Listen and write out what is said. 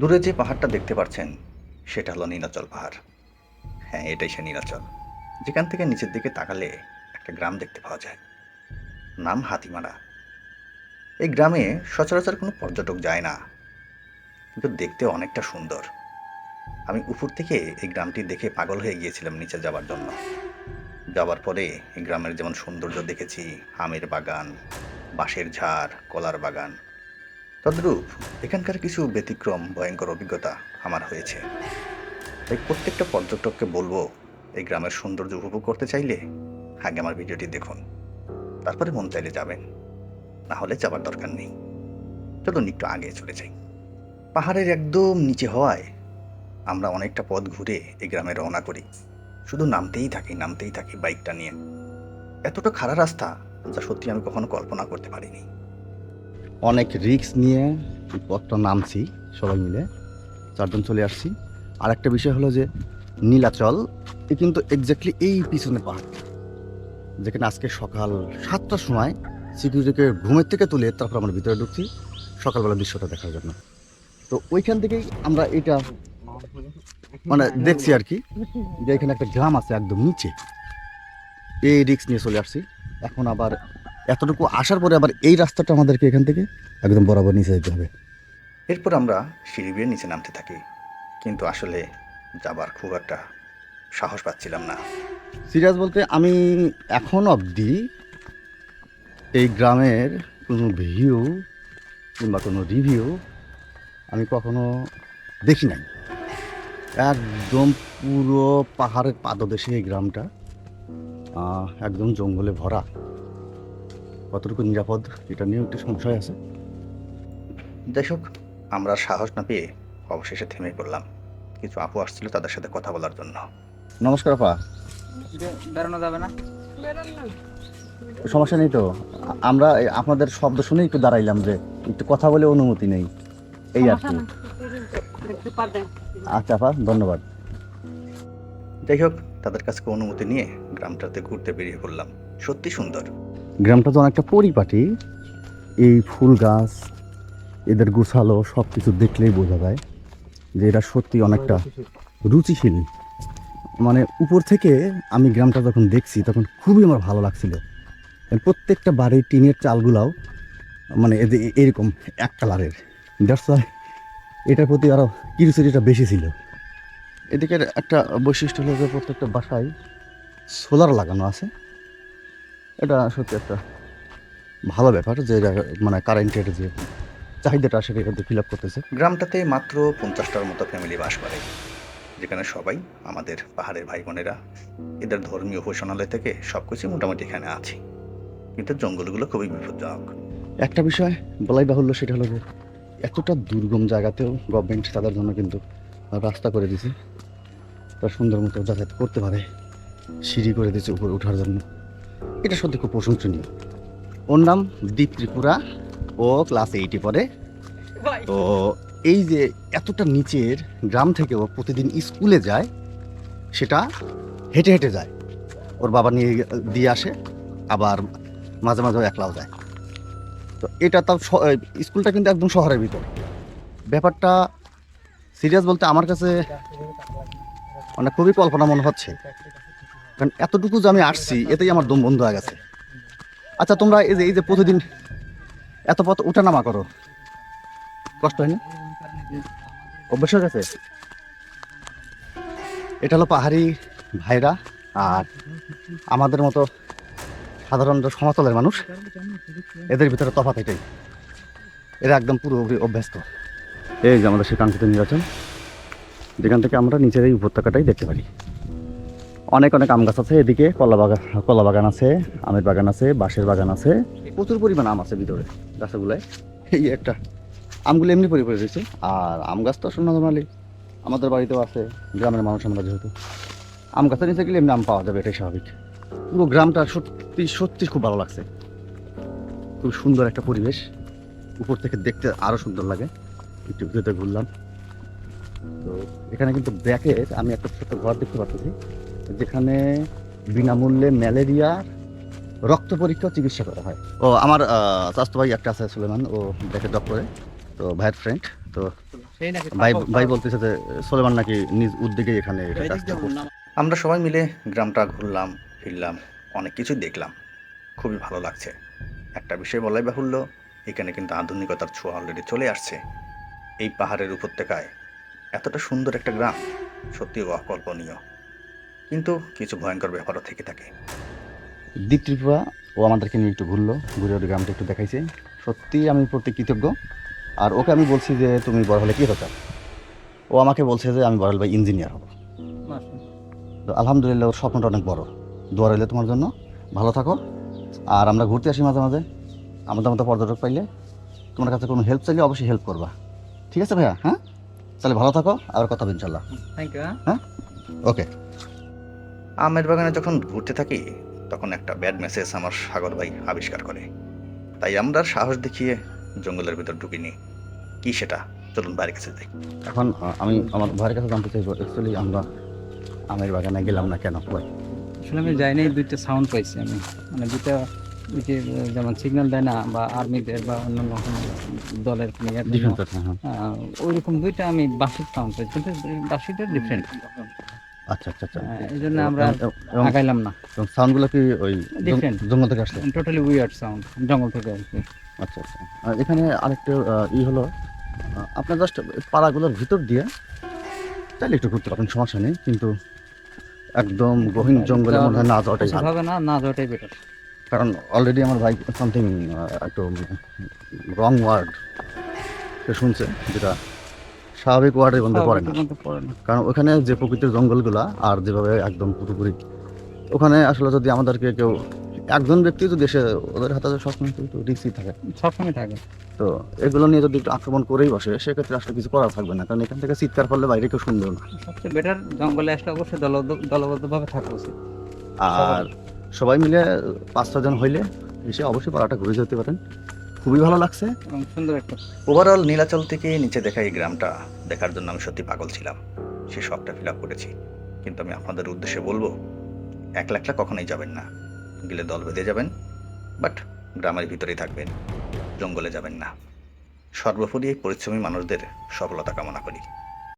দূরে যে পাহাড়টা দেখতে পাচ্ছেন সেটা হলো নীলাচল পাহাড়। হ্যাঁ এটাই সে নীলাচল। যেখান থেকে নিচের দিকে তাকালে একটা গ্রাম দেখতে পাওয়া যায়। নাম হাতিমারা। এই গ্রামে সচরাচর কোনো পর্যটক যায় না, কিন্তু দেখতে অনেকটা সুন্দর। আমি উপর থেকে এই গ্রামটি দেখে পাগল হয়ে গিয়েছিলাম নিচে যাওয়ার জন্য। যাওয়ার পরে এই গ্রামের যেমন সৌন্দর্য দেখেছি, আমের বাগান, বাঁশের ঝাড়, কলার বাগান তদ্রূপ, এখানকার কিছু ব্যতিক্রম, ভয়ঙ্কর অভিজ্ঞতা আমার হয়েছে। তাই প্রত্যেকটা পর্যটককে বলব, এই গ্রামের সৌন্দর্য উপভোগ করতে চাইলে আগে আমার ভিডিওটি দেখুন। তারপরে মন চাইলে যাবেন। না হলে যাবার দরকার নেই। চলুন একটু আগে চলে যাই। পাহাড়ের একদম নিচে হওয়ায় আমরা অনেকটা পথ ঘুরে এই গ্রামে রওনা করি। শুধু নামতেই থাকি নামতেই থাকি বাইকটা নিয়ে। এতটা খারাপ রাস্তা যা সত্যি আমি কখনো কল্পনা করতে পারিনি। অনেক রিক্স নিয়ে পথটা নামছি সবাই মিলে। চারজন চলে আসছি। আর একটা বিষয় হলো যে নীলাচল, এ কিন্তু এক্স্যাক্টলি এই পিছনে পাহাড়। যেখানে আজকে সকাল সাতটার সময় সিকিউরিটিকে ঘুমের থেকে তুলে তারপর আমরা ভিতরে ঢুকছি। সকালবেলা দৃশ্যটা দেখার জন্য। তো ওইখান থেকেই আমরা এটা মানে দেখছি আর কি যে এখানে একটা গ্রাম আছে একদম নিচে। এই রিক্স নিয়ে চলে আসছি। এখন আবার এতটুকু আসার পরে আবার এই রাস্তাটা আমাদেরকে এখান থেকে একদম বরাবর নিচে যেতে হবে। এরপর আমরা সিঁড়ি বেয়ে নিচে নামতে থাকি। কিন্তু আসলে যাবার খুব একটা সাহস পাচ্ছিলাম না। সিরিয়াস বলতে আমি এখন অবধি এই গ্রামের কোনো ভিউ কিংবা কোনো রিভিউ আমি কখনো দেখি নাই। একদম পুরো পাহাড়ের পাদদেশে এই গ্রামটা একদম জঙ্গলে ভরা। কতটুকু নিরাপদ এটা নিয়েও একটু সংশয় আছে। যাই হোক আমরা সাহস না পেয়ে অবশেষে থেমে পড়লাম। কিছু আপু আসছিল তাদের সাথে কথা বলার জন্য। নমস্কার আপা। বেরোনো যাবে না? সমস্যা নেই তো। আমরা আপনাদের শব্দ শুনে একটু দাঁড়াইলাম যে একটু কথা বলে অনুমতি নেই। এই আর কি। আচ্ছা আপা ধন্যবাদ। যাই হোক তাদের কাছে অনুমতি নিয়ে গ্রামটাতে ঘুরতে বেরিয়ে পড়লাম। সত্যি সুন্দর। গ্রামটা তো অনেকটা পরিপাটি। এই ফুল গাছ, এদের গুছালো সব কিছু দেখলেই বোঝা যায় যে এটা সত্যি অনেকটা রুচিশীল। মানে উপর থেকে আমি গ্রামটা যখন দেখছি, তখন খুবই আমার ভালো লাগছিল। প্রত্যেকটা বাড়ির টিনের চালগুলাও মানে এদের এরকম এক কালারের। দ্যাটস ওয়াই এটার প্রতি আরও কিউরিসিটিটা বেশি ছিল। এদিকের একটা বৈশিষ্ট্য হলো যে প্রত্যেকটা বাসায় সোলার লাগানো আছে। এটা সত্যি একটা ভালো ব্যাপার যে মানে কারেন্টের যে চাহিদাটা সেটা কিন্তু ফিল আপ করতেছে। গ্রামটাতে মাত্র পঞ্চাশটার মতো ফ্যামিলি বাস করে যেখানে সবাই আমাদের পাহাড়ের ভাই বোনেরা এদের ধর্মীয় উপাসনালয় থেকে সব কিছু মোটামুটি এখানে আছে। কিন্তু জঙ্গলগুলো খুবই বিপজ্জনক। একটা বিষয় বলাই বাহুল্য সেটা হলো যে এতটা দুর্গম জায়গাতেও গভর্নমেন্ট তাদের জন্য কিন্তু রাস্তা করে দিয়েছে তারা সুন্দর মতো যাতায়াত করতে পারে সিঁড়ি করে দিয়েছে উপরে ওঠার জন্য। এটা সত্যি খুব প্রশংসনীয়। ওর নাম দীপ ত্রিপুরা। ও ক্লাস এইটে পড়ে। তো এই যে এতটা নিচের গ্রাম থেকে ও প্রতিদিন স্কুলে যায় সেটা হেঁটে হেঁটে যায়। ওর বাবা নিয়ে দিয়ে আসে আবার মাঝে মাঝে একলাও যায়। তো এটা এই স্কুলটা কিন্তু একদম শহরের ভিতর। ব্যাপারটা সিরিয়াস বলতে আমার কাছে মানে খুবই কল্পনা মনে হচ্ছে। কারণ এতটুকু যে আমি আসছি, এতেই আমার দম বন্ধ হয়ে গেছে। আচ্ছা তোমরা এই যে এই যে প্রতিদিন এত পথ ওঠানামা করো। কষ্ট হয় না অভ্যাস হয়ে গেছে? এটা হলো পাহাড়ি ভাইরা আর আমাদের মতো সাধারণ সমতলের মানুষ, এদের ভিতরে তফাৎ এটাই। এরা একদম পুরোপুরি অভ্যস্ত। এই যে আমাদের সেই কাঙ্ক্ষিত নির্বাচন, যেখান থেকে আমরা নিচের এই উপত্যকাটাই দেখতে পারি। অনেক অনেক আম গাছ আছে, এদিকে কলা বাগান কলা বাগান আছে, আমের বাগান আছে, বাঁশের বাগান আছে। প্রচুর পরিমাণ আম আছে ভিতরে, গাছগুলায়। এই একটা। আমগুলো এমনি পরি পরে রয়েছে। আর আম গাছ তো আসলে নর্মালি। আমাদের বাড়িতেও আছে, গ্রামের মানুষ আমরা যেহেতু। আম গাছের নিচে গেলে এমনি আম পাওয়া যাবে, এটাই স্বাভাবিক। পুরো গ্রামটা সত্যি সত্যি খুব ভালো লাগছে। খুব সুন্দর একটা পরিবেশ। উপর থেকে দেখতে আরও সুন্দর লাগে। একটু ভিতরে ঘুরলাম। তো এখানে কিন্তু ব্যাকের আমি একটা ছোট্ট ঘর দেখতে পাচ্ছি। যেখানে বিনামূল্যে ম্যালেরিয়া রক্ত পরীক্ষা চিকিৎসা করা হয়। ও আমার চাচাতো ভাই একটা আছে সুলেমান। ও দেখে করে। তো ভাইয়ের ফ্রেন্ড তো ভাই ভাই বলতেছে যে সোলেমান নাকি নিজ উদ্যোগে এখানে। আমরা সবাই মিলে গ্রামটা ঘুরলাম ফিরলাম অনেক কিছুই দেখলাম। খুবই ভালো লাগছে। একটা বিষয় বলাই বাহুল্য এখানে কিন্তু আধুনিকতার ছোঁয়া অলরেডি চলে আসছে। এই পাহাড়ের উপত্যকায় এতটা সুন্দর একটা গ্রাম সত্যি অকল্পনীয়। কিন্তু কিছু ভয়ঙ্কর ব্যাপারও থেকে থাকে। দ্বীপ ত্রিপুরা ও আমাদেরকে নিয়ে একটু ঘুরলো ঘুরে ওর গ্রামটা একটু দেখাইছে। সত্যি আমি প্রতি কৃতজ্ঞ। আর ওকে আমি বলছি যে তুমি বড় হলে কী হতে? ও আমাকে বলছে যে আমি বড় হলে ইঞ্জিনিয়ার হব। তো আলহামদুলিল্লাহ ওর স্বপ্নটা অনেক বড়। দোয়া রইলে তোমার জন্য। ভালো থাকো। আর আমরা ঘুরতে আসি মাঝে মাঝে। আমাদের মতো পর্যটক পাইলে তোমার কাছে কোনো হেল্প চাইলে অবশ্যই হেল্প করবা। ঠিক আছে ভাইয়া? হ্যাঁ? তাহলে ভালো থাকো। আর কথা হবে ইনশাল্লাহ থ্যাংক ইউ হ্যাঁ। ওকে আমের বাগানে যখন ঘুরতে থাকি তখন একটা ব্যাড মেসেজ আমার সাগর ভাই আবিষ্কার করে। তাই আমরা সাহস দেখিয়ে জঙ্গলের ভিতর ঢুকিনি কি সেটা? চলুন বাড়ির কাছে যাই এখন আমি আমার ভাইয়ের কাছে জানতে চাইব অ্যাকচুয়ালি আমরা আমের বাগানে গেলাম না কেন? ভাই আসলে আমি যাই নাই দুইটা সাউন্ড পাইছি আমি। মানে দুইটা ওই যে যেমন সিগন্যাল দেয় না বা আর্মিদের বা অন্যান্য কোনো দলের কোনো ডিফেন্স হ্যাঁ। আহ, ওইরকম দুইটা আমি বাসির সাউন্ড পাইছি কিন্তু বাসিটা ডিফারেন্ট আচ্ছা আচ্ছা আচ্ছা। এই জন্য আমরা আর এবং- এবং সাউন্ডগুলো কি ওই জঙ্গল থেকে আসলে? টোটালি উইয়ার্ড সাউন্ড জঙ্গল থেকে কি। আচ্ছা আচ্ছা। আর এখানে আরেকটা ই হলো আপনার জাস্ট পাড়াগুলোর ভিতর দিয়ে চাইলে একটু ঘুরতে পারেন সমস্যা নেই কিন্তু একদম গহীন জঙ্গলে মনে হয় না যাওয়াটাই ভালো। না না যাওয়াটাই বেটার কারণ অলরেডি আমার ভাই সামথিং একটু রং ওয়ার্ড সে শুনছে যেটা স্বাভাবিক ওয়ার্ডের মধ্যে পড়ে না। কারণ ওখানে যে প্রকৃতির জঙ্গলগুলা আর যেভাবে একদম পুরোপুরি ওখানে আসলে যদি আমাদেরকে কেউ একজন ব্যক্তি যদি এসে ওদের হাতে সবসময় রিক্সই থাকে। সবসময় থাকে। তো এগুলো নিয়ে যদি একটু আক্রমণ করেই বসে সেক্ষেত্রে আসলে কিছু করার থাকবে না। কারণ এখান থেকে চিৎকার করলে বাইরে কেউ সুন্দর না। সবচেয়ে বেটার জঙ্গলে আসলে অবশ্যই দলবদ্ধ দলবদ্ধভাবে থাকা উচিত। আর সবাই মিলে পাঁচ ছজন হইলে এসে অবশ্যই পাড়াটা ঘুরে যেতে পারেন। খুবই ভালো লাগছে। এবং সুন্দর একটা ওভারঅল নীলাচল থেকে নিচে দেখা এই গ্রামটা দেখার জন্য আমি সত্যি পাগল ছিলাম। সে শখটা ফিল আপ করেছি। কিন্তু আমি আপনাদের উদ্দেশ্যে বলব একলা একলা কখনোই যাবেন না। গেলে দল বেঁধে যাবেন বাট গ্রামের ভিতরেই থাকবেন জঙ্গলে যাবেন না। সর্বোপরি এই পরিশ্রমী মানুষদের সফলতা কামনা করি।